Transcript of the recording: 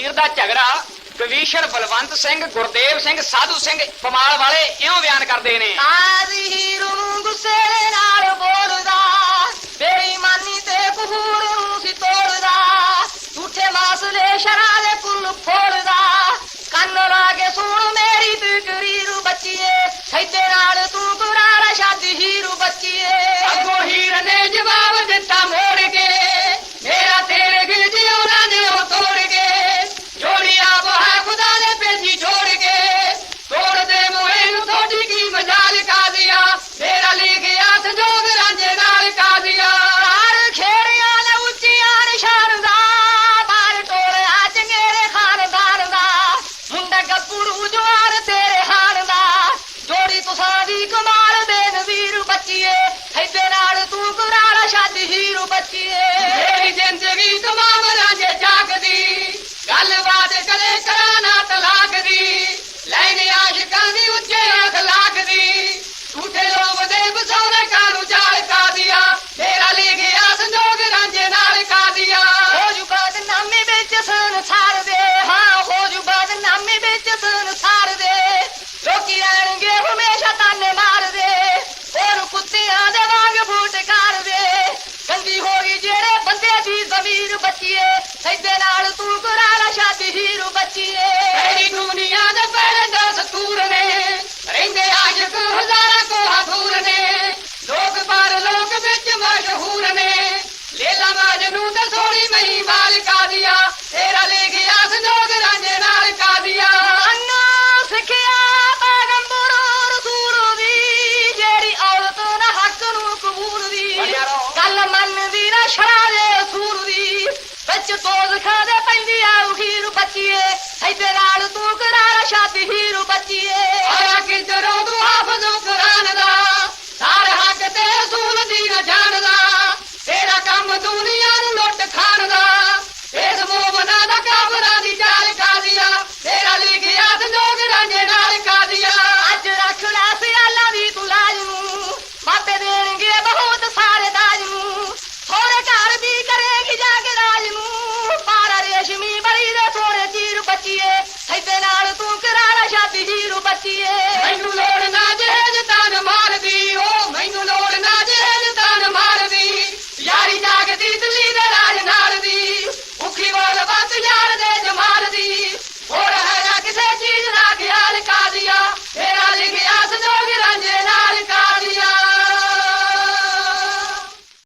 ਜ਼ਮੀਰ ਦਾ ਝਗੜਾ ਕਵੀਸ਼ਰ ਬਲਵੰਤ ਸਿੰਘ, ਗੁਰਦੇਵ ਸਿੰਘ, ਸਾਧੂ ਸਿੰਘ ਪਮਾਲ ਵਾਲੇ ਇਉਂ ਬਿਆਨ ਕਰਦੇ ਨੇ। ਆਦੀ ਹੀਰੂ ਨੂੰ ਗੁੱਸੇ ਨਾਲ ਬੋਲਦਾ ਬੇਈਮਾਨੀ ਤੇ ਕਹੂਰ Yeah. ਬੱਚੀਏ ਰਹਿੰਦੇ ਆਸ਼ਕ ਹਜ਼ਾਰਾਂ ਕੋਲਾ ਦੂਰ ਨੇ। ਲੋਕ ਬਾਰ ਲੋਕ ਵਿੱਚ ਮਸ਼ਹੂਰ ਨੇ, ਲੇਲਾ ਮਾਜਨੂ ਤੇ ਸੋਹਣੀ ਮਹੀ ਮਾਲਕਾ ਦੀਆ। ਵਿੱਚ ਤੋਜ਼ ਖਾਦੇ ਪੈਂਦੀ ਆ, ਉਹ ਹੀਰੂ ਬੱਚੀਏ। ਐ ਤੇ ਨਾਲ ਤੂੰ ਕਰਾਰਾ ਸ਼ਾਦੀ ਹੀਰੂ ਬੱਚੀਏ। ਆ ਕਿਤੇ Yes.